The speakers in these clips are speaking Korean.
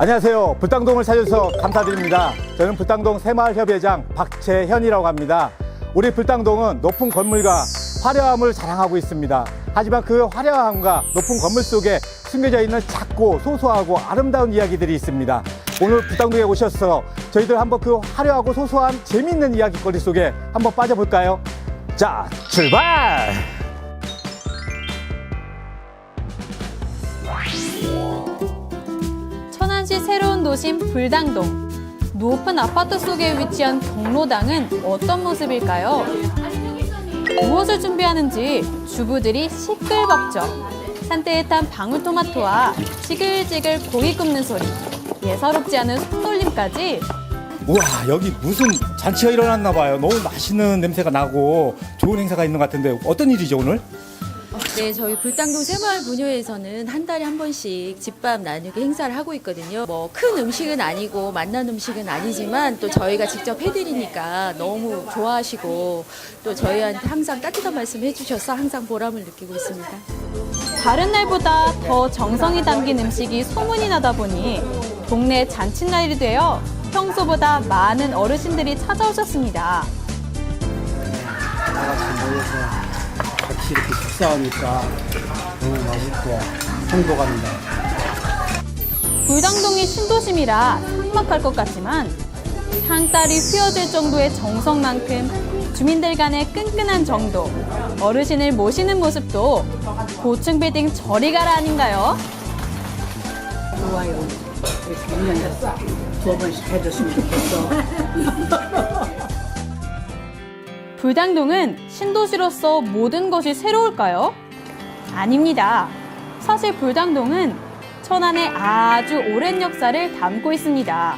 안녕하세요. 불당동을 찾아주셔서 감사드립니다. 저는 불당동 새마을협의회장 박재현이라고 합니다. 우리 불당동은 높은 건물과 화려함을 자랑하고 있습니다. 하지만 그 화려함과 높은 건물 속에 숨겨져 있는 작고 소소하고 아름다운 이야기들이 있습니다. 오늘 불당동에 오셔서 저희들 한번 그 화려하고 소소한 재미있는 이야기거리 속에 한번 빠져볼까요? 자, 출발! 도심 불당동. 높은 아파트 속에 위치한 경로당은 어떤 모습일까요? 무엇을 준비하는지 주부들이 시끌벅적. 산뜻한 방울토마토와 지글지글 고기 굽는 소리. 예사롭지 않은 손놀림까지 우와 여기 무슨 잔치가 일어났나 봐요. 너무 맛있는 냄새가 나고 좋은 행사가 있는 것 같은데 어떤 일이죠 오늘? 네, 저희 불당동 새마을 분효에서는 한 달에 한 번씩 집밥 나누기 행사를 하고 있거든요. 뭐 큰 음식은 아니고 맛난 음식은 아니지만 또 저희가 직접 해드리니까 너무 좋아하시고 또 저희한테 항상 따뜻한 말씀 해주셔서 항상 보람을 느끼고 있습니다. 다른 날보다 더 정성이 담긴 음식이 소문이 나다 보니 동네 잔칫날이 되어 평소보다 많은 어르신들이 찾아오셨습니다. 다 같이 모여서 같이 이렇게 식사하니까 너무 맛있고 행복합니다. 불당동이 신도심이라 삭막할 것 같지만 상딸이 휘어질 정도의 정성만큼 주민들 간의 끈끈한 정도, 어르신을 모시는 모습도 고층 빌딩 저리 가라 아닌가요? 좋아요. 이렇게 1년에 두 번씩 해줬으면 좋겠어. 불당동은 신도시로서 모든 것이 새로울까요? 아닙니다. 사실 불당동은 천안의 아주 오랜 역사를 담고 있습니다.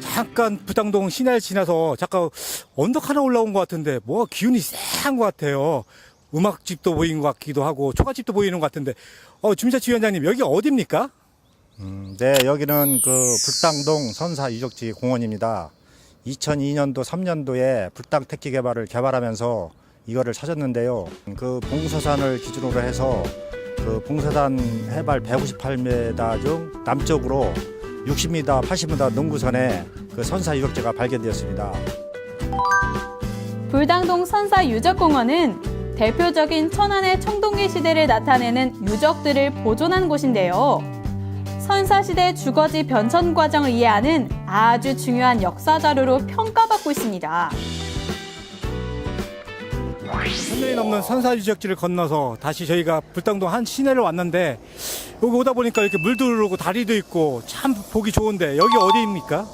잠깐 부당동 시내를 지나서 잠깐 언덕 하나 올라온 것 같은데 뭐가 기운이 쎄한 것 같아요. 음악집도 보이는 것 같기도 하고 초가집도 보이는 것 같은데 어, 주민자치 위원장님 여기 어디입니까? 네, 여기는 그 불당동 선사 유적지 공원입니다. 2002년도 3년도에 불당 택지 개발을 개발하면서 이거를 찾았는데요. 그 봉서산을 기준으로 해서 그 봉서산 해발 158m 중 남쪽으로 60m, 80m 농구선에 그 선사 유적지가 발견되었습니다. 불당동 선사 유적공원은 대표적인 천안의 청동기 시대를 나타내는 유적들을 보존한 곳인데요. 선사시대 주거지 변천 과정을 이해하는 아주 중요한 역사 자료로 평가받고 있습니다. 천년이 넘는 선사 유적지를 건너서 다시 저희가 불당동 한 시내를 왔는데 여기 오다 보니까 이렇게 물도 흐르고 다리도 있고 참 보기 좋은데 여기 어디입니까?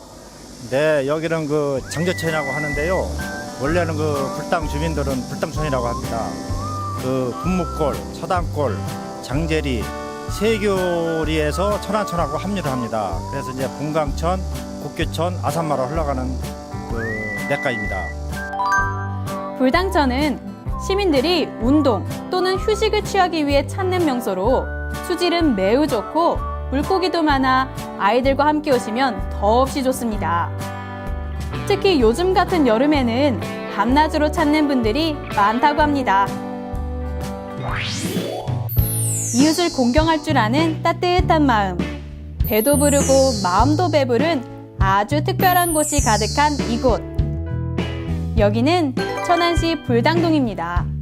네, 여기는 그 장저천이라고 하는데요. 원래는 그 불당 주민들은 불당촌이라고 합니다. 그 분무골, 서당골, 장제리, 세교리에서 천안천하고 합류를 합니다. 그래서 이제 bun강천, 국교천, 아산마로 흘러가는 그 냇가입니다. 불당천은 시민들이 운동 또는 휴식을 취하기 위해 찾는 명소로 수질은 매우 좋고 물고기도 많아 아이들과 함께 오시면 더없이 좋습니다. 특히 요즘 같은 여름에는 밤낮으로 찾는 분들이 많다고 합니다. 이웃을 공경할 줄 아는 따뜻한 마음, 배도 부르고 마음도 배부른 아주 특별한 곳이 가득한 이곳. 여기는 천안시 불당동입니다.